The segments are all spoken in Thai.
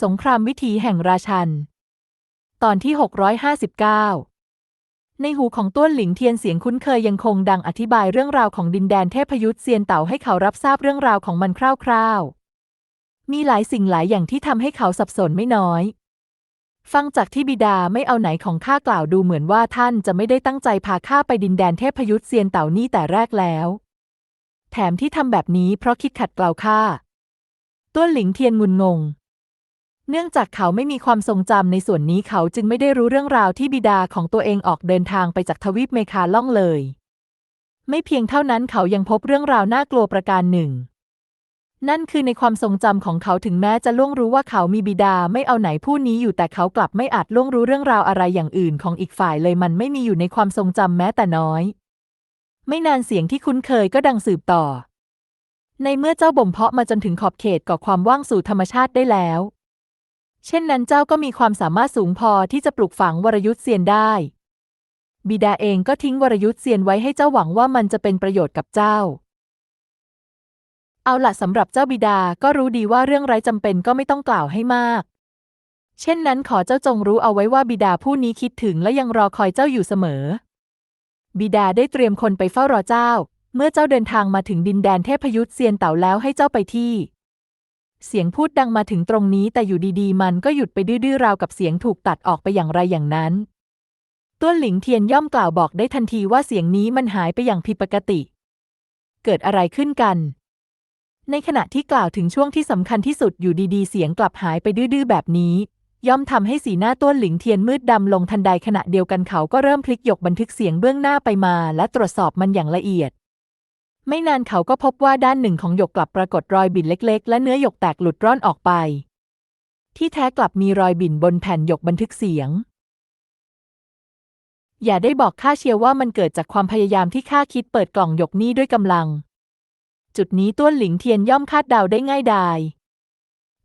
สงครามวิถีแห่งราชัน ตอนที่ 659 ในหูของต้วนหลิงเทียนเสียงคุ้นเคยยังคงดังอธิบายเรื่องราวของดินแดนเทพยุทธเซียนเต่าให้เขารับทราบเรื่องราวของมันคร่าวๆ มีหลายสิ่งหลายอย่างที่ทำให้เขาสับสนไม่น้อย ฟังจากที่บิดาไม่เอาไหนของข้ากล่าวดูเหมือนว่าท่านจะไม่ได้ตั้งใจพาข้าไปดินแดนเทพยุทธเซียนเต่านี่แต่แรกแล้ว แถมที่ทำแบบนี้เพราะคิดขัดเกลาข้าต้วนหลิงเทียนงุนงง เนื่องจากเขาไม่มีความทรงจำในส่วนนี้เขาจึงไม่ได้รู้เรื่องราวที่บิดาของตัวเองออกเดินทางไปจากทวีปเมคาล่องเลย ไม่เพียงเท่านั้นเขายังพบเรื่องราวน่ากลัวประการหนึ่ง นั่นคือในความทรงจำของเขาถึงแม้จะล่วงรู้ว่าเขามีบิดาไม่เอาไหนผู้นี้อยู่แต่เขากลับไม่อาจล่วงรู้เรื่องราวอะไรอย่างอื่นของอีกฝ่ายเลยมันไม่มีอยู่ในความทรงจำแม้แต่น้อย ไม่นานเสียงที่คุ้นเคยก็ดังสืบต่อ ในเมื่อเจ้าบ่มเพาะมาจนถึงขอบเขตก่อความว่างสู่ธรรมชาติได้แล้ว เช่นนั้นเจ้าก็มีความสามารถสูงพอที่จะปลูกฝังวรยุทธเซียนได้ บิดาเองก็ทิ้งวรยุทธเซียนไว้ให้เจ้าหวังว่ามันจะเป็นประโยชน์กับเจ้า เอาละสำหรับเจ้าบิดาก็รู้ดีว่าเรื่องไร้จำเป็นก็ไม่ต้องกล่าวให้มาก เช่นนั้นขอเจ้าจงรู้เอาไว้ว่าบิดาผู้นี้คิดถึงและยังรอคอยเจ้าอยู่เสมอ บิดาได้เตรียมคนไปเฝ้ารอเจ้า เมื่อเจ้าเดินทางมาถึงดินแดนเทพยุทธเซียนเต่าแล้วให้เจ้าไปที่ เสียงพูดดังมาถึงตรงนี้แต่อยู่ดีๆ มันก็หยุดไปดื้อๆราวกับเสียงถูกตัดออกไปอย่างไรอย่างนั้นต้วนหลิงเทียนย่อมกล่าวบอกได้ทันทีว่าเสียงนี้มันหายไปอย่างผิดปกติ เกิดอะไรขึ้นกัน ในขณะที่กล่าวถึงช่วงที่สำคัญที่สุดอยู่ดีๆ เสียงกลับหายไปดื้อๆแบบนี้ ย่อมทำให้สีหน้าต้วนหลิงเทียนมืดดำลงทันใดขณะเดียวกันเขาก็เริ่มพลิกยกบันทึกเสียงเบื้องหน้าไปมา และตรวจสอบมันอย่างละเอียด ไม่นานเขาก็พบว่าด้านหนึ่งของหยกกลับปรากฏรอยบิ่นเล็กๆ และเนื้อหยกแตกหลุดร่อนออกไป ที่แท้กลับมีรอยบิ่นบนแผ่นหยกบันทึกเสียง อย่าได้บอกข้าเชียวว่ามันเกิดจากความพยายามที่ข้าคิดเปิดกล่องหยกนี้ด้วยกำลัง จุดนี้ต้วนหลิงเทียนย่อมคาดเดาได้ง่ายดาย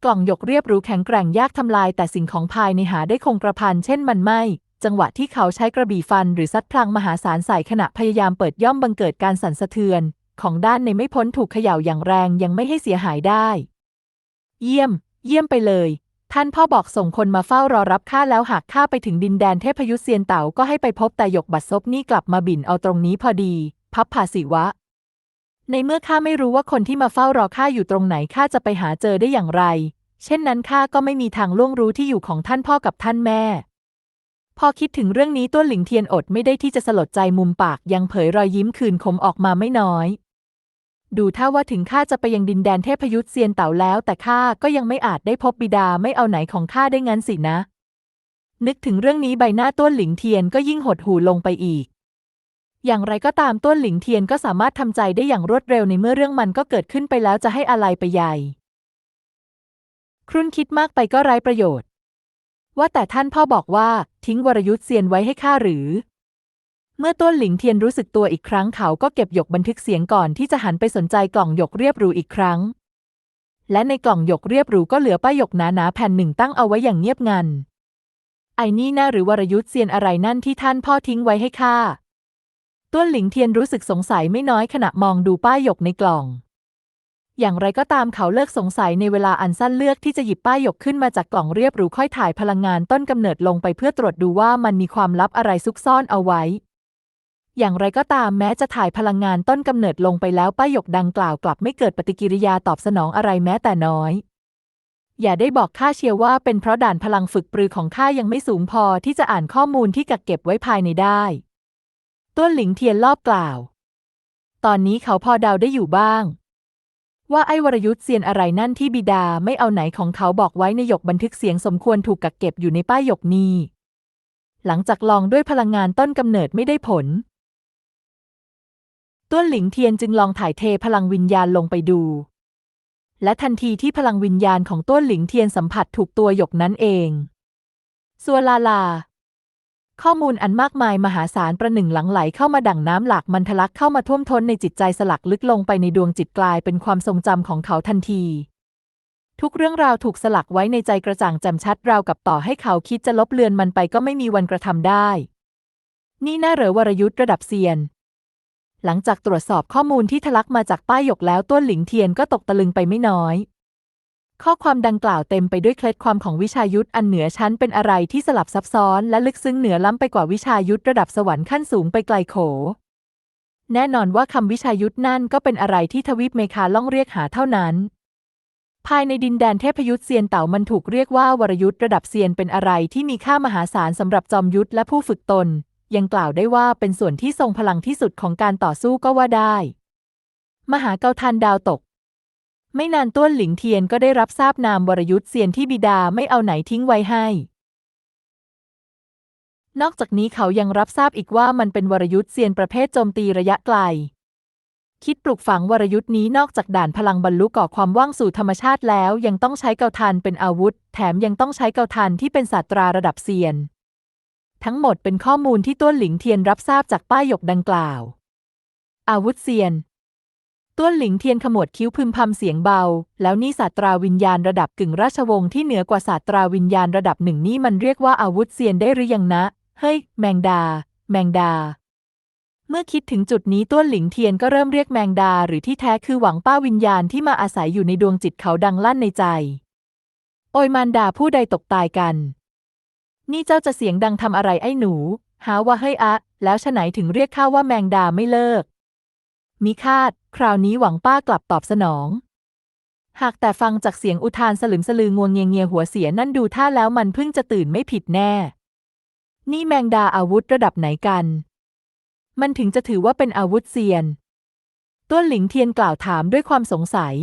กล่องหยกเรียบหรูแข็งแกร่งยากทำลายแต่สิ่งของภายในหาได้คงกระพันเช่นมันไหมจังหวะที่เขาใช้กระบี่ฟันหรือซัดพลังมหาศาลใส่ขณะพยายามเปิดย่อมบังเกิดการสั่นสะเทือน ของด้านในไม่พ้นถูกเขย่าอย่างแรงยังไม่ให้เสียหายได้ เยี่ยม เยี่ยมไปเลย ท่านพ่อบอกส่งคนมาเฝ้ารอรับข้าแล้วหากข้าไปถึงดินแดนเทพยุทธเซียนเต๋าก็ให้ไปพบแต่หยกบัดซบนี่กลับมาบินเอาตรงนี้พอดี พับภาสิวะ ในเมื่อข้าไม่รู้ว่าคนที่มาเฝ้ารอข้าอยู่ตรงไหนข้าจะไปหาเจอได้อย่างไร เช่นนั้นข้าก็ไม่มีทางล่วงรู้ที่อยู่ของท่านพ่อกับท่านแม่พอคิดถึงเรื่องนี้ต้วหลิงเทียนอดไม่ได้ที่จะสลดใจมุมปากยังเผยรอยยิ้มคืนคมออกมาไม่น้อย ดูท่าว่าถึงข้าจะไปยังดินแดนเทพยุทธเซียนเต่าแล้ว แต่ข้าก็ยังไม่อาจได้พบบิดาไม่เอาไหนของข้าได้งั้นสินะ นึกถึงเรื่องนี้ใบหน้าต้วนหลิงเทียนก็ยิ่งหดหู่ลงไปอีก อย่างไรก็ตามต้วนหลิงเทียนก็สามารถทำใจได้อย่างรวดเร็วในเมื่อเรื่องมันก็เกิดขึ้นไปแล้วจะให้อะไรไปใหญ่ ครุ่นคิดมากไปก็ไร้ประโยชน์ ว่าแต่ท่านพ่อบอกว่าทิ้งวรยุทธเซียนไว้ให้ข้าหรือ เมื่อต้นหลิงเทียนรู้สึกตัวอีกครั้งเขาก็เก็บหยกบันทึกเสียงก่อนที่จะหันไปสนใจกล่องหยกเรียบหรูอีกครั้ง และในกล่องหยกเรียบหรูก็เหลือป้ายหยกหนาๆแผ่นหนึ่งตั้งเอาไว้อย่างเงียบงัน ไอ้นี่น่าหรือวรยุทธ์เซียนอะไรนั่นที่ท่านพ่อทิ้งไว้ให้ข้าต้วนหลิงเทียนรู้สึกสงสัยไม่น้อยขณะมองดูป้ายหยกในกล่อง อย่างไรก็ตามเขาเลิกสงสัยในเวลาอันสั้นเลือกที่จะหยิบป้ายหยกขึ้นมาจากกล่องเรียบหรูค่อยถ่ายพลังงานต้นกำเนิดลงไปเพื่อตรวจดูว่ามันมีความลับอะไรซุกซ่อนเอาไว้ อย่างไรก็ตามแม้จะถ่ายพลังงานต้นกำเนิดลงไปแล้วป้ายหยกดังกล่าวกลับไม่เกิดปฏิกิริยาตอบสนองอะไรแม้แต่น้อย อย่าได้บอกข้าเชียวว่าเป็นเพราะด่านพลังฝึกปรือของข้ายังไม่สูงพอที่จะอ่านข้อมูลที่กักเก็บไว้ภายในได้ต้วนหลิงเทียนรอบกล่าว ตอนนี้เขาพอเดาได้อยู่บ้าง ว่าไอ้วรยุทธ์เซียนอะไรนั่นที่บิดาไม่เอาไหนของเขาบอกไว้ในหยกบันทึกเสียงสมควรถูกกักเก็บอยู่ในป้ายหยกนี้หลังจากลองด้วยพลังงานต้นกำเนิดไม่ได้ผล ต้วนหลิงเทียนจึงลองถ่ายเทพลังวิญญาณลงไปดู และทันทีที่พลังวิญญาณของต้วนหลิงเทียนสัมผัสถูกตัวหยกนั้นเองสัวลาลา ข้อมูลอันมากมายมหาศาลประหนึ่งหลังไหลเข้ามาดั่งน้ำหลากมันทะลักเข้ามาท่วมท้นในจิตใจสลักลึกลงไปในดวงจิตกลายเป็นความทรงจำของเขาทันที ทุกเรื่องราวถูกสลักไว้ในใจกระจ่างแจ่มชัดราวกับต่อให้เขาคิดจะลบเลือนมันไปก็ไม่มีวันกระทำได้ นี่น่าเหรอวรยุทธ์ระดับเซียน หลังจากตรวจสอบข้อมูลที่ทะลักมาจากป้ายหยกแล้วต้วนหลิงเทียนก็ตกตะลึงไปไม่น้อย ข้อความดังกล่าวเต็มไปด้วยเคล็ดความของวิชายุทธอันเหนือชั้นเป็นอะไรที่สลับซับซ้อน และลึกซึ้งเหนือล้ำไปกว่าวิชายุทธระดับสวรรค์ขั้นสูงไปไกลโข แน่นอนว่าคำวิชายุทธนั่นก็เป็นอะไรที่ทวีปเมคาล่องเรียกหาเท่านั้นภายในดินแดนเทพยุทธเซียนเต่ามันถูกเรียกว่าวรยุทธระดับเซียนเป็นอะไรที่มีค่ามหาศาลสำหรับจอมยุทธและผู้ฝึกตน ยังกล่าวได้ว่าเป็นส่วนที่ทรงพลังที่สุดของการต่อสู้ก็ว่าได้ มหาเกาทันดาวตก ไม่นานต้วนหลิงเทียนก็ได้รับทราบนามวรยุทธเซียนที่บิดาไม่เอาไหนทิ้งไว้ให้ นอกจากนี้เขายังรับทราบอีกว่ามันเป็นวรยุทธเซียนประเภทโจมตีระยะไกล คิดปลูกฝังวรยุทธ์นี้นอกจากด่านพลังบรรลุก่อความว่างสู่ธรรมชาติแล้ว ยังต้องใช้เกาทันเป็นอาวุธ แถมยังต้องใช้เกาทันที่เป็นศาสตราระดับเซียน ทั้งหมดเป็นข้อมูลที่ต้วนหลิงเทียนรับทราบจากป้ายหยกดังกล่าว อาวุธเซียน ต้วนหลิงเทียนขมวดคิ้วพึมพำเสียงเบา แล้วนี่ศาสตราวิญญาณระดับกึ่งราชวงศ์ที่เหนือกว่าศาสตราวิญญาณระดับหนึ่งนี่มันเรียกว่าอาวุธเซียนได้หรือยังนะ เฮ้ย แมงดา แมงดา เมื่อคิดถึงจุดนี้ต้วนหลิงเทียนก็เริ่มเรียกแมงดา หรือที่แท้คือหวังป้าวิญญาณที่มาอาศัยอยู่ในดวงจิตเขาดังลั่นในใจ โอยมารดาผู้ใดตกตายกัน นี่เจ้าจะเสียงดังทำอะไรไอ้หนู หาว่าเฮ้ยอะ แล้วฉะไหนถึงเรียกข้าว่าแมงดาไม่เลิก มิคาด คราวนี้หวังป้ากลับตอบสนอง หากแต่ฟังจากเสียงอุทานสลึมสลืองวงเงียเงียหัวเสียนั่นดูท่าแล้วมันเพิ่งจะตื่นไม่ผิดแน่ นี่แมงดาอาวุธระดับไหนกัน มันถึงจะถือว่าเป็นอาวุธเซียน ต้วนหลิงเทียนกล่าวถามด้วยความสงสัย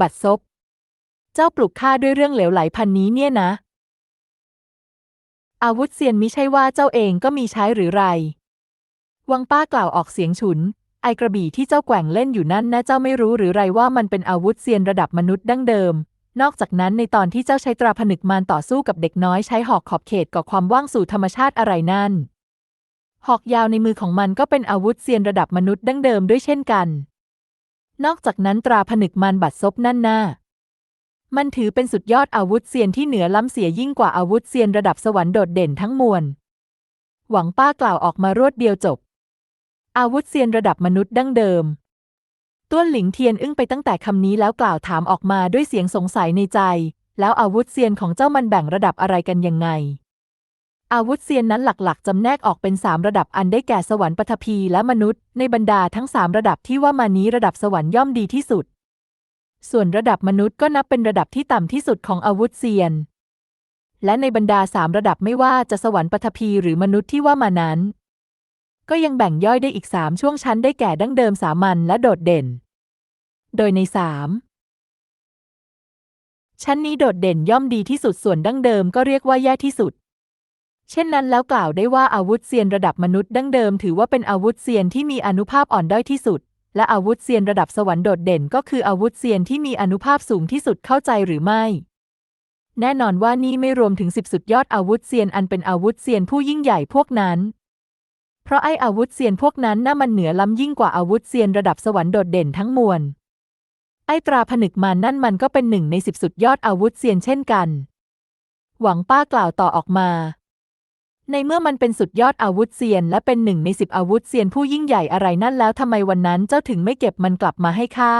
บัดซบ เจ้าปลุกข้าด้วยเรื่องเหลวไหลพันนี้เนี่ยนะ อาวุธเซียนมิใช่ว่าเจ้าเองก็มีใช้หรือไร วังป้ากล่าวออกเสียงฉุน ไอกระบี่ที่เจ้าแกว่งเล่นอยู่นั่นนะเจ้าไม่รู้หรือไรว่ามันเป็นอาวุธเซียนระดับมนุษย์ดั้งเดิม นอกจากนั้นในตอนที่เจ้าใช้ตราผนึกมารต่อสู้กับเด็กน้อยใช้หอกขอบเขตก่อความว่างสู่ธรรมชาติอะไรนั่น หอกยาวในมือของมันก็เป็นอาวุธเซียนระดับมนุษย์ดั้งเดิมด้วยเช่นกัน นอกจากนั้นตราผนึกมารบัดซบนั่นน่ะ มันถือเป็นสุดยอดอาวุธเซียนที่เหนือล้ำเสียยิ่งกว่าอาวุธเซียนระดับสวรรค์โดดเด่นทั้งมวล หวังป้ากล่าวออกมารวดเดียวจบ อาวุธเซียนระดับมนุษย์ดั้งเดิม ต้วนหลิงเทียนอึ้งไปตั้งแต่คำนี้แล้วกล่าวถามออกมาด้วยเสียงสงสัยในใจ แล้วอาวุธเซียนของเจ้ามันแบ่งระดับอะไรกันยังไง อาวุธเซียนนั้นหลักๆจำแนกออกเป็นสามระดับอันได้แก่สวรรค์ปฐพีและมนุษย์ ในบรรดาทั้งสามระดับที่ว่ามานี้ระดับสวรรค์ย่อมดีที่สุด ส่วนระดับมนุษย์ก็นับเป็นระดับที่ต่ำที่สุดของอาวุธเซียน และในบรรดาสามระดับไม่ว่าจะสวรรค์ปฐพีหรือมนุษย์ที่ว่ามานั้น ก็ยังแบ่งย่อยได้อีกสามช่วงชั้นได้แก่ดั้งเดิมสามัญและโดดเด่น โดยในสามชั้นนี้โดดเด่นย่อมดีที่สุดส่วนดั้งเดิมก็เรียกว่าแย่ที่สุด เช่นนั้นแล้วกล่าวได้ว่าอาวุธเซียนระดับมนุษย์ดั้งเดิมถือว่าเป็นอาวุธเซียนที่มีอนุภาพอ่อนด้อยที่สุด และอาวุธเซียนระดับสวรรค์โดดเด่นก็คืออาวุธเซียนที่มีอนุภาพสูงที่สุดเข้าใจหรือไม่ แน่นอนว่านี่ไม่รวมถึงสิบสุดยอดอาวุธเซียนอันเป็นอาวุธเซียนผู้ยิ่งใหญ่พวกนั้น เพราะไอ้อาวุธเซียนพวกนั้นน่ามันเหนือล้ำยิ่งกว่าอาวุธเซียนระดับสวรรค์โดดเด่นทั้งมวล ไอ้ตราผนึกมานนั่นมันก็เป็นหนึ่งในสิบสุดยอดอาวุธเซียนเช่นกัน หวังป้ากล่าวต่อออกมา ในเมื่อมันเป็นสุดยอดอาวุธเซียน และเป็นหนึ่งในสิบอาวุธเซียนผู้ยิ่งใหญ่อะไรนั่นแล้วทำไมวันนั้นเจ้าถึงไม่เก็บมันกลับมาให้ข้า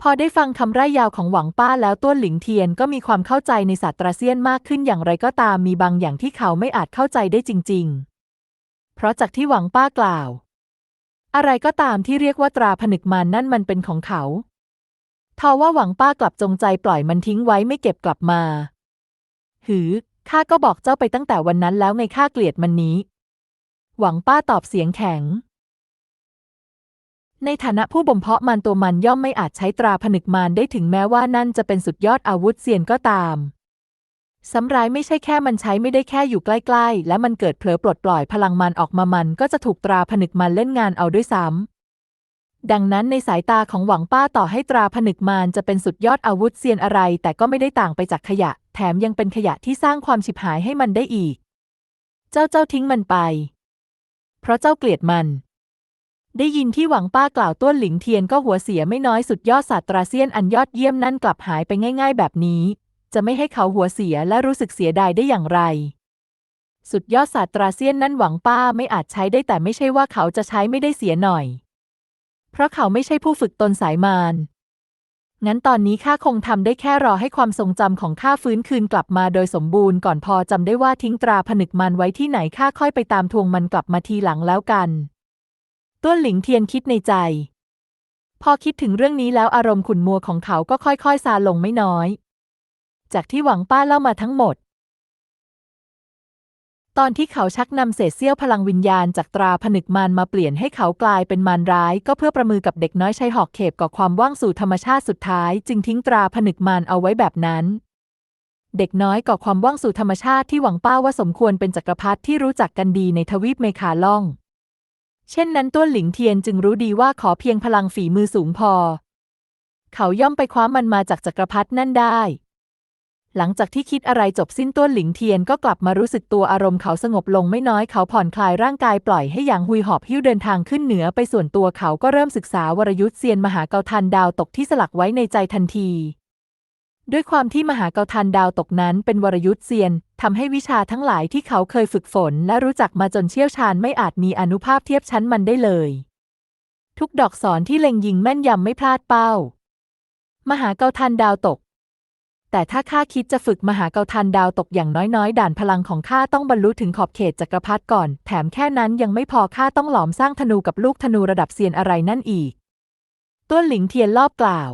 พอได้ฟังคำร่ายยาวของหวังป้าแล้วต้วนหลิงเทียนก็มีความเข้าใจในศาสตราเซียนมากขึ้นอย่างไรก็ตามมีบางอย่างที่เขาไม่อาจเข้าใจได้จริง ๆ เพราะจากที่หวังป้ากล่าว อะไรก็ตามที่เรียกว่าตราผนึกมานนั่นมันเป็นของเขาทว่าหวังป้ากลับจงใจปล่อยมันทิ้งไว้ไม่เก็บกลับมา หือ ข้าก็บอกเจ้าไปตั้งแต่วันนั้นแล้วไงข้าเกลียดมันนี้ หวังป้าตอบเสียงแข็ง ในฐานะผู้บ่มเพาะมันตัวมันย่อมไม่อาจใช้ตราผนึกมารได้ถึงแม้ว่านั่นจะเป็นสุดยอดอาวุธเซียนก็ตามสำร้ายไม่ใช่แค่มันใช้ไม่ได้แค่อยู่ใกล้ ๆ และมันเกิดเผลอปลดปล่อยพลังมันออกมามันก็จะถูกตราผนึกมันเล่นงานเอาด้วยซ้ำ ดังนั้นในสายตาของหวังป้าต่อให้ตราผนึกมารจะเป็นสุดยอดอาวุธเซียนอะไร แต่ก็ไม่ได้ต่างไปจากขยะ แถมยังเป็นขยะที่สร้างความฉิบหายให้มันได้อีก เจ้าเจ้าทิ้งมันไป เพราะเจ้าเกลียดมัน ได้ยินที่หวังป้ากล่าวต้วนหลิงเทียนก็หัวเสียไม่น้อยสุดยอดศาสตราเซียนอันยอดเยี่ยมนั่นกลับหายไปง่าย ๆ แบบนี้ จะไม่ให้เขาหัวเสียและรู้สึกเสียดายได้อย่างไรสุดยอดศาสตราเซียนนั้นหวังป้าไม่อาจใช้ได้แต่ไม่ใช่ว่าเขาจะใช้ไม่ได้เสียหน่อย เพราะเขาไม่ใช่ผู้ฝึกตนสายมารงั้นตอนนี้ข้าคงทำได้แค่รอให้ความทรงจำของข้าฟื้นคืนกลับมาโดยสมบูรณ์ก่อนพอจำได้ว่าทิ้งตราผนึกมันไว้ที่ไหนข้าค่อยไปตามทวงมันกลับมาทีหลังแล้วกัน ต้วนหลิงเทียนคิดในใจ พอคิดถึงเรื่องนี้แล้วอารมณ์ขุ่นมัวของเขาก็ค่อยๆซาลงไม่น้อย จากที่หวังป้าเล่ามาทั้งหมด ตอนที่เขาชักนำเศษเสี้ยวพลังวิญญาณจากตราผนึกมารมาเปลี่ยนให้เขากลายเป็นมารร้าย ก็เพื่อประมือกับเด็กน้อยใช้หอกเขบก่อความว่างสู่ธรรมชาติสุดท้าย จึงทิ้งตราผนึกมารเอาไว้แบบนั้น เด็กน้อยก่อความว่างสู่ธรรมชาติที่หวังป้าว่าสมควรเป็นจักรพรรดิที่รู้จักกันดีในทวีปเมคาล่อง เช่นนั้นต้วนหลิงเทียนจึงรู้ดีว่าขอเพียงพลังฝีมือสูงพอ เขาย่อมไปคว้ามันมาจากจักรพรรดินั่นได้ หลังจากที่คิดอะไรจบสิ้นต้วนหลิงเทียนก็กลับมารู้สึกตัวอารมณ์เขาสงบลงไม่น้อยเขาผ่อนคลายร่างกายปล่อยให้หยางหุยหอบหิ้วเดินทางขึ้นเหนือไปส่วนตัวเขาก็เริ่มศึกษาวรยุทธ์เซียนมหาเกาทันดาวตกที่สลักไว้ในใจทันที ด้วยความที่มหาเกาทันดาวตกนั้นเป็นวรยุทธ์เซียนทำให้วิชาทั้งหลายที่เขาเคยฝึกฝน และรู้จักมาจนเชี่ยวชาญไม่อาจมีอนุภาพเทียบชั้นมันได้เลย ทุกดอกสอนที่เล็งยิงแม่นยำไม่พลาดเป้า มหาเกาทันดาวตก แต่ถ้าข้าคิดจะฝึกมหาเกาทันดาวตกอย่างน้อยๆ ด่านพลังของข้าต้องบรรลุถึงขอบเขตจักรพรรดิก่อน แถมแค่นั้นยังไม่พอข้าต้องหลอมสร้างธนูกับลูกธนูระดับเซียนอะไรนั่นอีกต้วนหลิงเทียนรอบกล่าว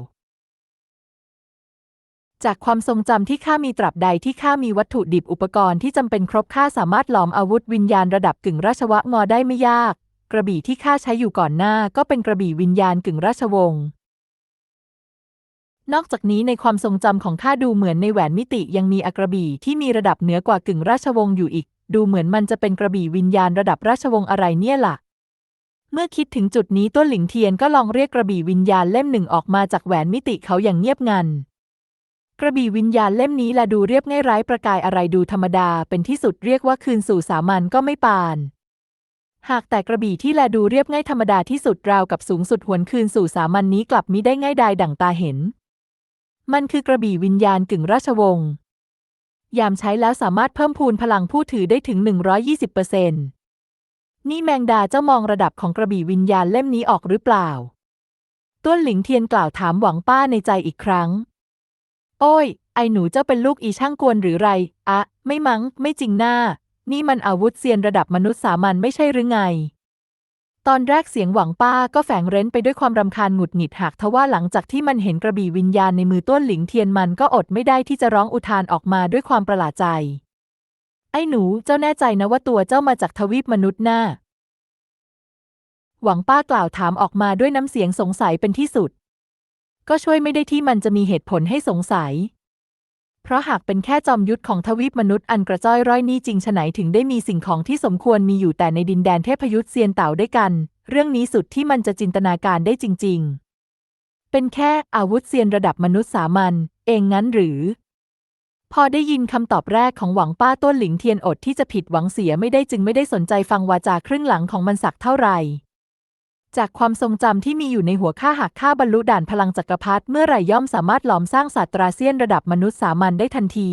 จากความทรงจำที่ข้ามีตราบใดที่ข้ามีวัตถุดิบอุปกรณ์ที่จำเป็นครบข้าสามารถหลอมอาวุธวิญญาณระดับกึ่งราชวะงอได้ไม่ยาก กระบี่ที่ข้าใช้อยู่ก่อนหน้าก็เป็นกระบี่วิญญาณกึ่งราชวงศ์ นอกจากนี้ในความทรงจำของข้าดูเหมือนในแหวนมิติยังมีอกระบี่ที่มีระดับเหนือกว่ากึ่งราชวงศ์อยู่อีก ดูเหมือนมันจะเป็นกระบี่วิญญาณระดับราชวงศ์อะไรเนี่ยล่ะ เมื่อคิดถึงจุดนี้ต้นหลิงเทียนก็ลองเรียกกระบี่วิญญาณเล่มหนึ่งออกมาจากแหวนมิติเขาอย่างเงียบงัน กระบี่วิญญาณเล่มนี้ละดูเรียบง่ายไร้ประกายอะไรดูธรรมดาเป็นที่สุดเรียกว่าคืนสู่สามัญก็ไม่ปานหากแต่กระบี่ที่แลดูเรียบง่ายธรรมดาที่สุดราวกับสูงสุดหวนคืนสู่สามัญนนี้กลับมิได้ง่ายดายดั่งตาเห็น มันคือกระบี่วิญญาณกึ่งราชวงศ์ ยามใช้แล้วสามารถเพิ่มพูนพลังผู้ถือได้ถึง 120%นี่แมงดาเจ้ามองระดับของกระบี่วิญญาณเล่มนี้ออกหรือเปล่า ต้วนหลิงเทียนกล่าวถามหวังป้าในใจอีกครั้ง โอ้ย ไอหนูเจ้าเป็นลูกอีช่างกวนหรือไร อะ ไม่มัง้ง ไม่จริงหน้า นี่มันอาวุธเซียนระดับมนุษย์สามัญไม่ใช่หรือไง ตอนแรกเสียงหวังป้าก็แฝงเร้นไปด้วยความรำคาญหงุดหงิดหากทว่าหลังจากที่มันเห็นกระบี่วิญญาณในมือต้นหลิงเทียนมันก็อดไม่ได้ที่จะร้องอุทานออกมาด้วยความประหลาดใจ ไอ้หนูเจ้าแน่ใจนะว่าตัวเจ้ามาจากทวีปมนุษย์หน่าหวังป้ากล่าวถามออกมาด้วยน้ำเสียงสงสัยเป็นที่สุด ก็ช่วยไม่ได้ที่มันจะมีเหตุผลให้สงสัย เพราะหากเป็นแค่จอมยุทธของทวีปมนุษย์อันกระจ้อยร้อยนี่จริงฉไหนถึงได้มีสิ่งของที่สมควรมีอยู่แต่ในดินแดนเทพยุทธเซียนเต่าด้วยกัน เรื่องนี้สุดที่มันจะจินตนาการได้จริง ๆ เป็นแค่อาวุธเซียนระดับมนุษย์สามัญเองงั้นหรือ พอได้ยินคำตอบแรกของหวังป้าต้นหลิงเทียนอดที่จะผิดหวังเสียไม่ได้จึงไม่ได้สนใจฟังวาจาครึ่งหลังของมันสักเท่าไหร่ จากความทรงจำที่มีอยู่ในหัวข้าหากข้าบรรลุด่านพลังจักรพรรดิเมื่อไหร่ย่อมสามารถหลอมสร้างศาสตราเซียนระดับมนุษย์สามัญได้ทันที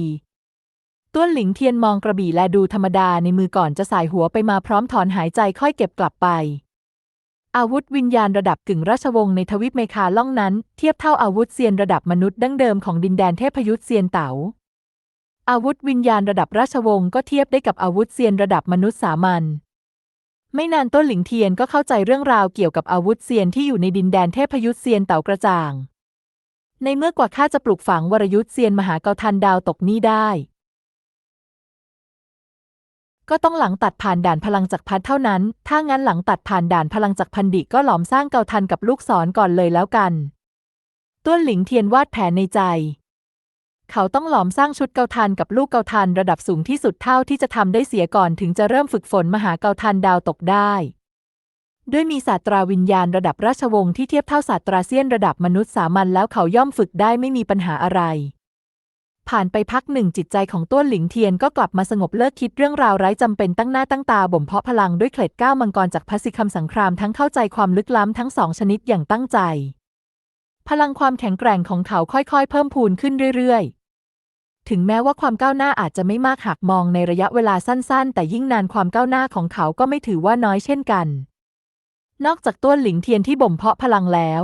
ต้วนหลิงเทียนมองกระบี่และดูธรรมดาในมือก่อนจะสายหัวไปมาพร้อมถอนหายใจค่อยเก็บกลับไป อาวุธวิญญาณระดับกึ่งราชวงศ์ในทวีปเมคาล่องนั้น เทียบเท่าอาวุธเซียนระดับมนุษย์ดั้งเดิมของดินแดนเทพยุทธเซียนเต๋าอาวุธวิญญาณระดับราชวงศ์ก็เทียบได้กับอาวุธเซียนระดับมนุษย์สามัญ ไม่นานต้นหลิงเทียนก็เข้าใจเรื่องราวเกี่ยวกับอาวุธเซียนที่อยู่ในดินแดนเทพยุทธเซียนเต่ากระจ่าง ในเมื่อกว่าข้าจะปลูกฝังวรยุทธเซียนมหาเกาทันดาวตกนี้ได้ ก็ต้องหลังตัดผ่านด่านพลังจักรพันเท่านั้น ถ้างั้นหลังตัดผ่านด่านพลังจักรพันดิก็หลอมสร้างเกาทันกับลูกศรก่อนเลยแล้วกัน ต้วนหลิงเทียนวาดแผนในใจ เขาต้องหลอมสร้างชุดเกาทันกับลูกเกาทันระดับสูงที่สุดเท่าที่จะทำได้เสียก่อนถึงจะเริ่มฝึกฝนมหาเกาทันดาวตกได้ ด้วยมีศาสตราวิญญาณระดับราชวงศ์ที่เทียบเท่าศาสตราเซียนระดับมนุษย์สามัญแล้วเขาย่อมฝึกได้ไม่มีปัญหาอะไร ผ่านไปพักหนึ่งจิตใจของต้วนหลิงเทียนก็กลับมาสงบเลิกคิดเรื่องราวไร้จำเป็นตั้งหน้าตั้งตาบ่มเพาะพลังด้วยเกล็ดก้าวมังกรจากพระสิคำสังครามทั้งเข้าใจความลึกล้ำทั้งสองชนิดอย่างตั้งใจ พลังความแข็งแกร่งของเขาค่อยๆ เพิ่มพูนขึ้นเรื่อยๆ ถึงแม้ว่าความก้าวหน้าอาจจะไม่มากหากมองในระยะเวลาสั้นๆ แต่ยิ่งนานความก้าวหน้าของเขาก็ไม่ถือว่าน้อยเช่นกัน นอกจากต้วนหลิงเทียนที่บ่มเพาะพลังแล้ว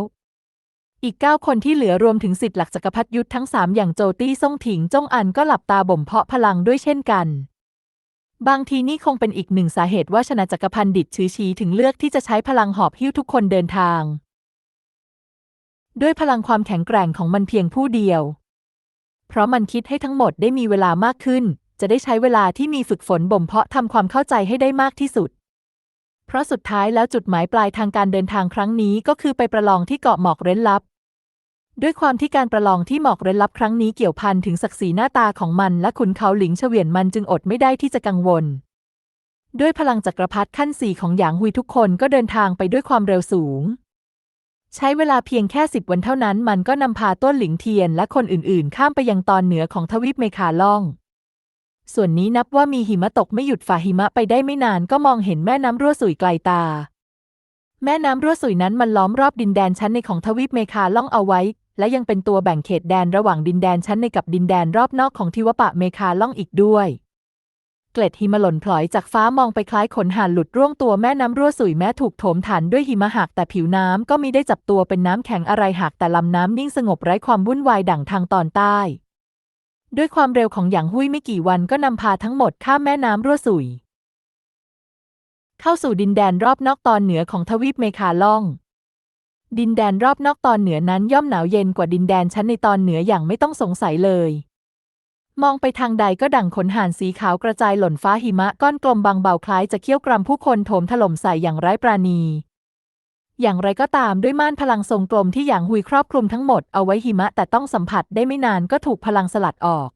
อีกเก้าคนที่เหลือรวมถึงสิทธิ์หลักจักรพรรดิยุทธทั้งสามอย่างโจตี้ซ่งถิงจ้องอันก็หลับตาบ่มเพาะพลังด้วยเช่นกัน บางทีนี่คงเป็นอีกหนึ่งสาเหตุว่าชนะจักรพันดิดชื้อชีถึงเลือกที่จะใช้พลังหอบหิ้วทุกคนเดินทาง ด้วยพลังความแข็งแกร่งของมันเพียงผู้เดียว เพราะมันคิดให้ทั้งหมดได้มีเวลามากขึ้น จะได้ใช้เวลาที่มีฝึกฝนบ่มเพาะทำความเข้าใจให้ได้มากที่สุด เพราะสุดท้ายแล้วจุดหมายปลายทางการเดินทางครั้งนี้ก็คือไปประลองที่เกาะหมอกเร้นลับ ด้วยความที่การประลองที่หมอกเร้นลับครั้งนี้เกี่ยวพันถึงศักดิ์ศรีหน้าตาของมันและขุนเขาหลิงเฉวียนมันจึงอดไม่ได้ที่จะกังวล ด้วยพลังจักรพรรดิขั้นสี่ของหยางฮุยทุกคนก็เดินทางไปด้วยความเร็วสูง ใช้เวลาเพียงแค่สิบวันเท่านั้นมันก็นำพาต้นหลิงเทียนและคนอื่นๆ ข้ามไปยังตอนเหนือของทวีปเมคาล่อง ส่วนนี้นับว่ามีหิมะตกไม่หยุดฝ่าหิมะไปได้ไม่นานก็มองเห็นแม่น้ำรั่วสุยไกลตา แม่น้ำรั่วสุยนั้นมันล้อมรอบดินแดนชั้นในของทวีปเมคาล่องเอาไว้ และยังเป็นตัวแบ่งเขตแดนระหว่างดินแดนชั้นในกับดินแดนรอบนอกของทิวปะเมคาล่องอีกด้วย เกล็ดหิมะหล่นพลอยจากฟ้ามองไปคล้ายขนห่านหลุดร่วงตัวแม่น้ำรั่วสุยแม้ถูกโถมฐานด้วยหิมะหักแต่ผิวน้ำก็มีได้จับตัวเป็นน้ำแข็งอะไรหักแต่ลำน้ำนิ่งสงบไร้ความวุ่นวายดั่งทางตอนใต้ ด้วยความเร็วของหยางหุ้ยไม่กี่วันก็นำพาทั้งหมดข้ามแม่น้ำรั่วสุย เข้าสู่ดินแดนรอบนอกตอนเหนือของทวีปเมคาล่องดินแดนรอบนอกตอนเหนือนั้นย่อมหนาวเย็นกว่าดินแดนชั้นในตอนเหนืออย่างไม่ต้องสงสัยเลย มองไปทางใดก็ดั่งขนห่านสีขาวกระจายหล่นฟ้าหิมะก้อนกลมบางเบาคล้ายจะเคี่ยวกรำผู้คนโถมถล่มใส่อย่างไร้ปราณี อย่างไรก็ตามด้วยม่านพลังทรงกลมที่หยางหุยครอบคลุมทั้งหมดเอาไว้หิมะแต่ต้องสัมผัสได้ไม่นานก็ถูกพลังสลัดออก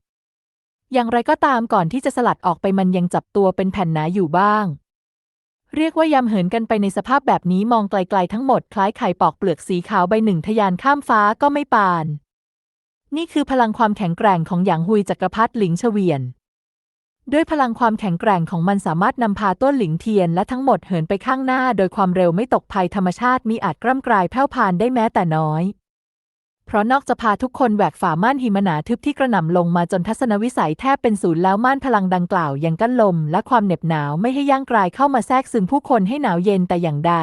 อย่างไรก็ตามก่อนที่จะสลัดออกไปมันยังจับตัวเป็นแผ่นหนาอยู่บ้าง เรียกว่ายำเหินกันไปในสภาพแบบนี้มองไกลๆทั้งหมดคล้ายไข่ปอกเปลือกสีขาวใบหนึ่งทะยานข้ามฟ้าก็ไม่ปาน นี่คือพลังความแข็งแกร่งของหยางฮุยจักรพรรดิหลิงเฉวียน ด้วยพลังความแข็งแกร่งของมันสามารถนำพาต้นหลิงเทียนและทั้งหมดเหินไปข้างหน้า โดยความเร็วไม่ตกภัยธรรมชาติมีอาจกล้ำกลายแผ่วพานได้แม้แต่น้อย เพราะนอกจะพาทุกคนแหวกฝ่าม่านหิมะหนาทึบที่กระหน่ำลงมาจนทัศนวิสัยแทบเป็นศูนย์แล้วม่านพลังดังกล่าวยังกั้นลม และความเหน็บหนาวไม่ให้ย่างกลายเข้ามาแทรกซึมผู้คนให้หนาวเย็นแต่อย่างใด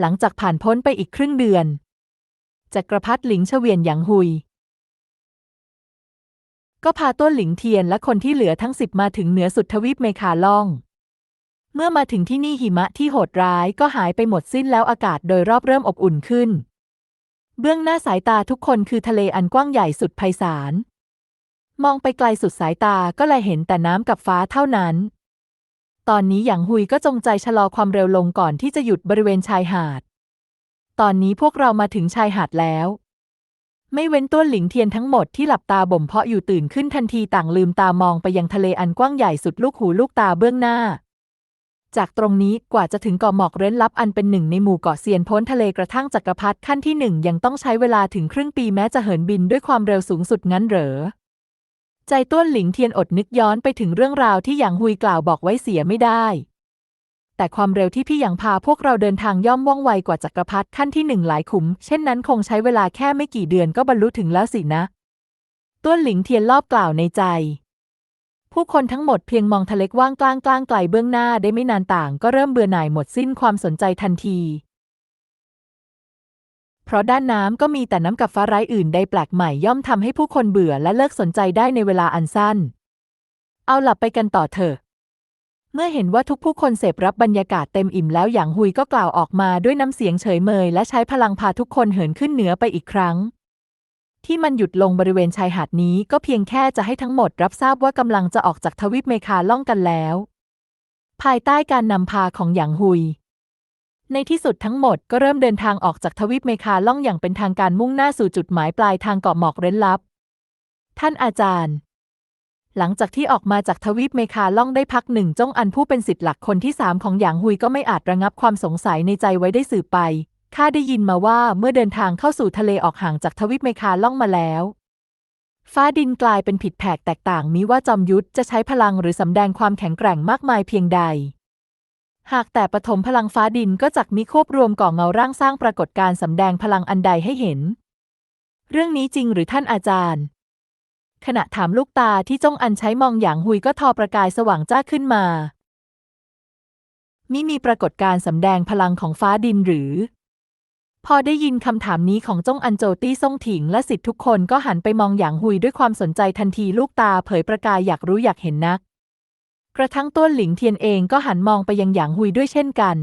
หลังจากผ่านพ้นไปอีกครึ่งเดือนจักรพรรดิหลิงเฉวียนหยางฮุย ก็พาต้นหลิงเทียนและคนที่เหลือทั้งสิบมาถึงเหนือสุดทวีปเมคาล่อง เมื่อมาถึงที่นี่หิมะที่โหดร้ายก็หายไปหมดสิ้นแล้วอากาศโดยรอบเริ่มอบอุ่นขึ้น เบื้องหน้าสายตาทุกคนคือทะเลอันกว้างใหญ่สุดไพศาล มองไปไกลสุดสายตาก็เลยเห็นแต่น้ำกับฟ้าเท่านั้น ตอนนี้หยางฮุยก็จงใจชะลอความเร็วลงก่อนที่จะหยุดบริเวณชายหาด ตอนนี้พวกเรามาถึงชายหาดแล้ว ไม่เว้นต้นหลิงเทียนทั้งหมดที่หลับตาบ่มเพาะอยู่ตื่นขึ้นทันทีต่างลืมตามองไปยังทะเลอันกว้างใหญ่สุดลูกหูลูกตาเบื้องหน้า จากตรงนี้กว่าจะถึงเกาะหมอกเร้นลับอันเป็นหนึ่งในหมู่เกาะเซียนพ้นทะเลกระทั่งจักรพรรดิขั้นที่หนึ่งยังต้องใช้เวลาถึงครึ่งปีแม้จะเหินบินด้วยความเร็วสูงสุดงั้นเหรอใจต้วนหลิงเทียนอดนึกย้อนไปถึงเรื่องราวที่หยางฮุยกล่าวบอกไว้เสียไม่ได้ แต่ความเร็วที่พี่หยางพาพวกเราเดินทางย่อมว่องไวกว่าจักรพรรดิขั้นที่หนึ่งหลายขุม เช่นนั้นคงใช้เวลาแค่ไม่กี่เดือนก็บรรลุถึงแล้วสินะ ต้วนหลิงเทียนรอบกล่าวในใจ ผู้คนทั้งหมดเพียงมองทะเลกว้างกลางกลางไกลเบื้องหน้าได้ไม่นานต่าง ก็เริ่มเบื่อหน่ายหมดสิ้นความสนใจทันที เพราะด้านน้ำก็มีแต่น้ำกับฟ้าไร้อื่นใดแปลกใหม่ย่อมทำให้ผู้คนเบื่อและเลิกสนใจได้ในเวลาอันสั้น เอาหลับไปกันต่อเถอะ มื่อเห็นว่าทุกผู้คนเสพรับบรรยากาศเต็มอิ่มแล้วอย่างฮุยก็กล่าวออกมาด้วยน้ำเสียงเฉยเมย และใช้พลังพาทุกคนเหินขึ้นเหนือไปอีกครั้ง ที่มันหยุดลงบริเวณชายหาดนี้ก็เพียงแค่จะให้ทั้งหมดรับทราบว่ากำลังจะออกจากทวีปเมคาล่องกันแล้ว ภายใต้การนำพาของหยางฮุย ในที่สุดทั้งหมดก็เริ่มเดินทางออกจากทวีปเมคาล่องอย่างเป็นทางการมุ่งหน้าสู่จุดหมายปลายทางเกาะหมอกเร้นลับ ท่านอาจารย์ หลังจากที่ออกมาจากทวีปเมคาล่องได้พักหนึ่งจ้องอันผู้เป็นสิทธิ์หลักคนที่สามของหยางฮุยก็ไม่อาจระงับความสงสัยในใจไว้ได้สืบไป ข้าได้ยินมาว่าเมื่อเดินทางเข้าสู่ทะเลออกห่างจากทวีปเมคาล่องมาแล้ว ฟ้าดินกลายเป็นผิดแผกแตกต่างมิว่าจอมยุทธจะใช้พลังหรือสำแดงความแข็งแกร่งมากมายเพียงใด หากแต่ปฐมพลังฟ้าดินก็จักมิควบรวมก่อเงาร่างสร้างปรากฏการ์สำแดงพลังอันใดให้เห็น เรื่องนี้จริงหรือท่านอาจารย์ ขณะถามลูกตาที่จ้องอันใช้มองอย่างหุยก็ทอประกายสว่างจ้าขึ้นมามิมีปรากฏการณ์สำแดงพลังของฟ้าดินหรือ พอได้ยินคำถามนี้ของจงอันโจตี้ซ่งถิงและสิทธิ์ทุกคนก็หันไปมองหยางหุยด้วยความสนใจทันทีลูกตาเผยประกายอยากรู้อยากเห็นนัก กระทั่งต้นหลิงเทียนเองก็หันมองไปยังหยางหุยด้วยเช่นกัน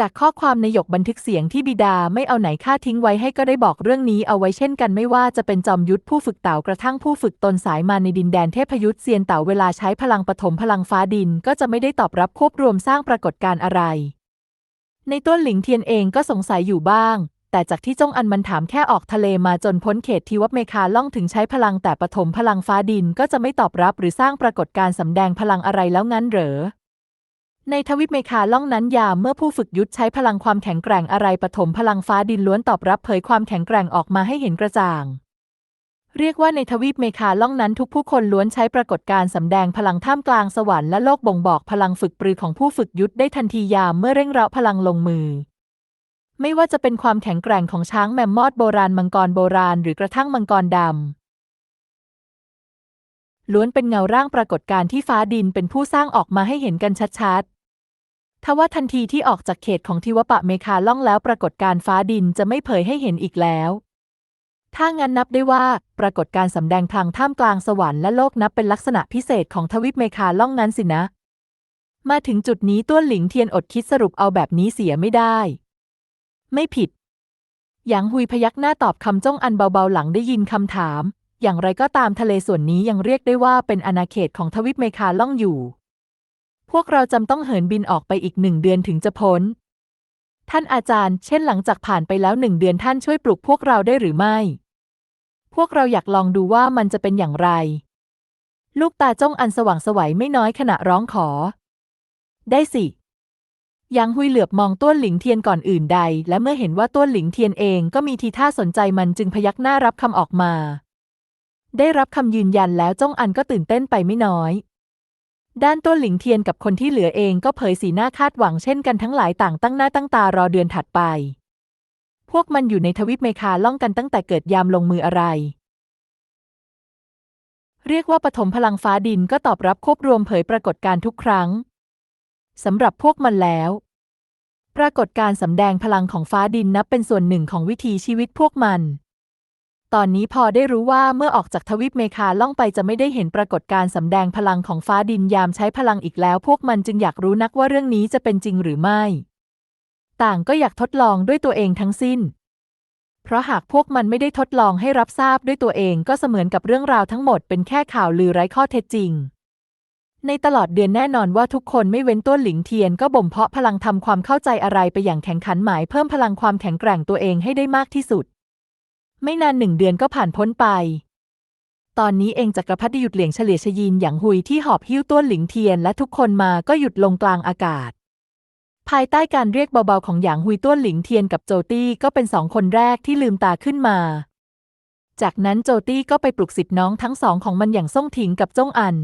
จากข้อความในหยกบันทึกเสียงที่บิดาไม่เอาไหนค่าทิ้งไว้ให้ก็ได้บอกเรื่องนี้เอาไว้เช่นกันไม่ว่าจะเป็นจอมยุทธผู้ฝึกเต่ากระทั่งผู้ฝึกตนสายมาในดินแดนเทพยุทธเซียนเต่าเวลาใช้พลังปฐมพลังฟ้าดินก็จะไม่ได้ตอบรับควบรวมสร้างปรากฏการณ์อะไร ในต้นหลิงเทียนเองก็สงสัยอยู่บ้าง แต่จากที่จงอันมันถามแค่ออกทะเลมาจนพ้นเขตทีวเมคาล่องถึงใช้พลังแต่ปฐมพลังฟ้าดินก็จะไม่ตอบรับหรือสร้างปรากฏการณ์สำแดงพลังอะไรแล้วงั้นเหรอ ในทวิปเมคาล่องนั้นยามเมื่อผู้ฝึกยุทธใช้พลังความแข็งแกร่งอะไรปฐมพลังฟ้าดินล้วนตอบรับเผยความแข็งแกร่งออกมาให้เห็นกระจ่าง เรียกว่าในทวีปเมคาล่องนั้นทุกผู้คนล้วนใช้ปรากฏการ์สำแดงพลังท่ามกลางสวรรค์และโลกบ่งบอกพลังฝึกปรือของผู้ฝึกยุทธได้ทันทียามเมื่อเร่งเร้าพลังลงมือ ไม่ว่าจะเป็นความแข็งแกร่งของช้างแมมมอดโบราณมังกรโบราณ หรือกระทั่งมังกรดำล้วนเป็นเงาร่างปรากฏการ์ที่ฟ้าดินเป็นผู้สร้างออกมาให้เห็นกันชัด ทว่าทันทีที่ออกจากเขตของทิวปะเมคาล่องแล้วปรากฏการณ์ฟ้าดินจะไม่เผยให้เห็นอีกแล้ว ถ้างั้นนับได้ว่า ปรากฏการณ์สำแดงพลังท่ามกลางสวรรค์และโลกนับเป็นลักษณะพิเศษของทวิปเมคาล่องนั้นสินะ มาถึงจุดนี้ต้วนหลิงเทียนอดคิดสรุปเอาแบบนี้เสียไม่ได้ ไม่ผิด หยางหุยพยักหน้าตอบคำจ้องอันเบาๆหลังได้ยินคำถาม อย่างไรก็ตามทะเลส่วนนี้ยังเรียกได้ว่าเป็นอาณาเขตของทวิปเมคาล่องอยู่ วกเราจำต้องเหินบินออกไปอีกหนึ่งเดือนถึงจะพ้น ท่านอาจารย์ เช่นหลังจากผ่านไปแล้วหนึ่งเดือนท่านช่วยปลุกพวกเราได้หรือไม่ พวกเราอยากลองดูว่ามันจะเป็นอย่างไร ลูกตาจ้องอันสว่างสวัยไม่น้อยขณะร้องขอ ได้สิยางหุยเหลือบมองต้วนหลิงเทียนก่อนอื่นใด และเมื่อเห็นว่าต้วนหลิงเทียนเองก็มีทีท่าสนใจมันจึงพยักหน้ารับคำออกมา ได้รับคำยืนยันแล้วจ้องอันก็ตื่นเต้นไปไม่น้อย ด้านต้นหลิงเทียนกับคนที่เหลือเองก็เผยสีหน้าคาดหวังเช่นกันทั้งหลายต่างตั้งหน้าตั้งตารอเดือนถัดไป พวกมันอยู่ในทวิปเมคาล่องกันตั้งแต่เกิดยามลงมืออะไร เรียกว่าปฐมพลังฟ้าดินก็ตอบรับควบรวมเผยปรากฏการทุกครั้งสำหรับพวกมันแล้ว ปรากฏการสำแดงพลังของฟ้าดินนับเป็นส่วนหนึ่งของวิถีชีวิตพวกมัน ตอนนี้พอได้รู้ว่าเมื่อออกจากทวิปเมคาล่องไปจะไม่ได้เห็นปรากฏการณ์สำแดงพลังของฟ้าดินยามใช้พลังอีกแล้ว พวกมันจึงอยากรู้นักว่าเรื่องนี้จะเป็นจริงหรือไม่ ต่างก็อยากทดลองด้วยตัวเองทั้งสิ้น เพราะหากพวกมันไม่ได้ทดลองให้รับทราบด้วยตัวเองก็เสมือนกับเรื่องราวทั้งหมดเป็นแค่ข่าวลือไร้ข้อเท็จจริง ในตลอดเดือนแน่นอนว่าทุกคนไม่เว้นต้นหลิงเทียนก็บ่มเพาะพลังทำความเข้าใจอะไรไปอย่างแข่งขันหมายเพิ่มพลังความแข็งแกร่งตัวเองให้ได้มากที่สุด ไม่นานหนึ่งเดือนก็ผ่านพ้นไป ตอนนี้เองจักรพรรดิหยุดเหลียงเฉลี่ยชยีนอย่างหุยที่หอบหิ้วต้วนหลิงเทียนและทุกคนมาก็หยุดลงกลางอากาศ ภายใต้การเรียกเบาๆของหยางหุยต้วนหลิงเทียนกับโจตี้ก็เป็นสองคนแรกที่ลืมตาขึ้นมา จากนั้นโจตี้ก็ไปปลุกสิทธิ์น้องทั้งสองของมันอย่างซ่งถิงกับจ้งอัน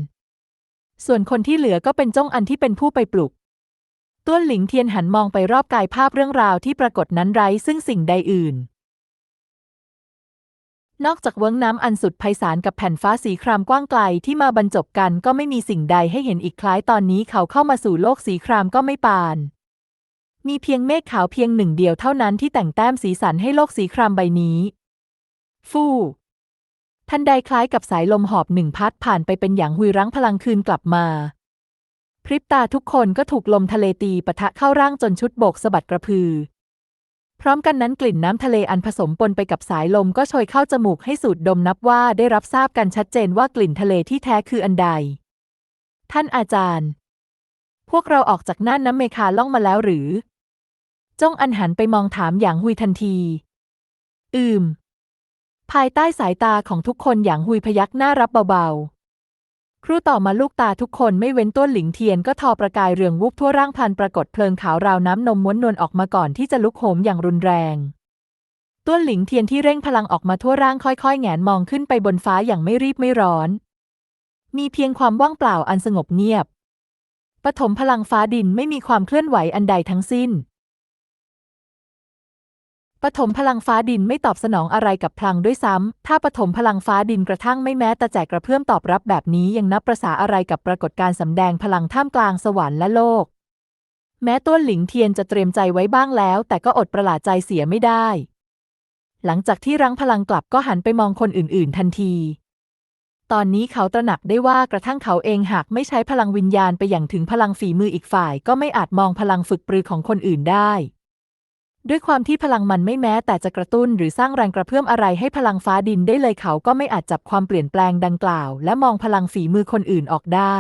ส่วนคนที่เหลือก็เป็นจ้งอันที่เป็นผู้ไปปลุกต้วนหลิงเทียนหันมองไปรอบกายภาพเรื่องราวที่ปรากฏนั้นไร้ซึ่งสิ่งใดอื่น นอกจากเวิ้งน้ำอันสุดไพศาลกับแผ่นฟ้าสีครามกว้างไกลที่มาบรรจบกันก็ไม่มีสิ่งใดให้เห็นอีกคล้ายตอนนี้เขาเข้ามาสู่โลกสีครามก็ไม่ปาน มีเพียงเมฆขาวเพียงหนึ่งเดียวเท่านั้นที่แต่งแต้มสีสันให้โลกสีครามใบนี้ ฟู่ทันใดคล้ายกับสายลมหอบหนึ่งพัดผ่านไปเป็นอย่างหุยรั้งพลังคืนกลับมาพริบตาทุกคนก็ถูกลมทะเลตีปะทะเข้าร่างจนชุดโบกสะบัดกระพือ พร้อมกันนั้นกลิ่นน้ำทะเลอันผสมปนไปกับสายลมก็โชยเข้าจมูกให้สูดดมนับว่าได้รับทราบกันชัดเจนว่ากลิ่นทะเลที่แท้คืออันใด ท่านอาจารย์ พวกเราออกจากน่านน้ำเมคาล่องมาแล้วหรือจ้องอันหันไปมองถามอย่างหุยทันที อืม ภายใต้สายตาของทุกคนอย่างหุยพยักหน้ารับเบาๆ ครู่ต่อมาลูกตาทุกคนไม่เว้นต้นหลิงเทียนก็ทอประกายเรืองวุบทั่วร่างพันปรากฏเพลิงขาวราวน้ำนมม้วนนวลออกมาก่อนที่จะลุกโหมอย่างรุนแรงต้นหลิงเทียนที่เร่งพลังออกมาทั่วร่างค่อยๆแงนมองขึ้นไปบนฟ้าอย่างไม่รีบไม่ร้อน มีเพียงความว่างเปล่าอันสงบเงียบปฐมพลังฟ้าดินไม่มีความเคลื่อนไหวอันใดทั้งสิ้น ปฐมพลังฟ้าดินไม่ตอบสนองอะไรกับพลังด้วยซ้ำ ถ้าปฐมพลังฟ้าดินกระทั่งไม่แม้แต่แจกกระเพื่อมตอบรับแบบนี้ยังนับประษาอะไรกับปรากฏการ์สำแดงพลังท่ามกลางสวรรค์และโลก แม้ต้วนหลิงเทียนจะเตรียมใจไว้บ้างแล้ว แต่ก็อดประหลาดใจเสียไม่ได้ หลังจากที่รั้งพลังกลับก็หันไปมองคนอื่น ๆ ทันที ตอนนี้เขาตระหนักได้ว่ากระทั่งเขาเองหากไม่ใช้พลังวิญญาณไปอย่างถึงพลังฝีมืออีกฝ่าย ก็ไม่อาจมองพลังฝึกปรือของคนอื่นได้ ด้วยความที่พลังมันไม่แม้แต่จะกระตุ้นหรือสร้างแรงกระเพื่อมอะไรให้พลังฟ้าดินได้เลยเขาก็ไม่อาจจับความเปลี่ยนแปลงดังกล่าว และมองพลังฝีมือคนอื่นออกได้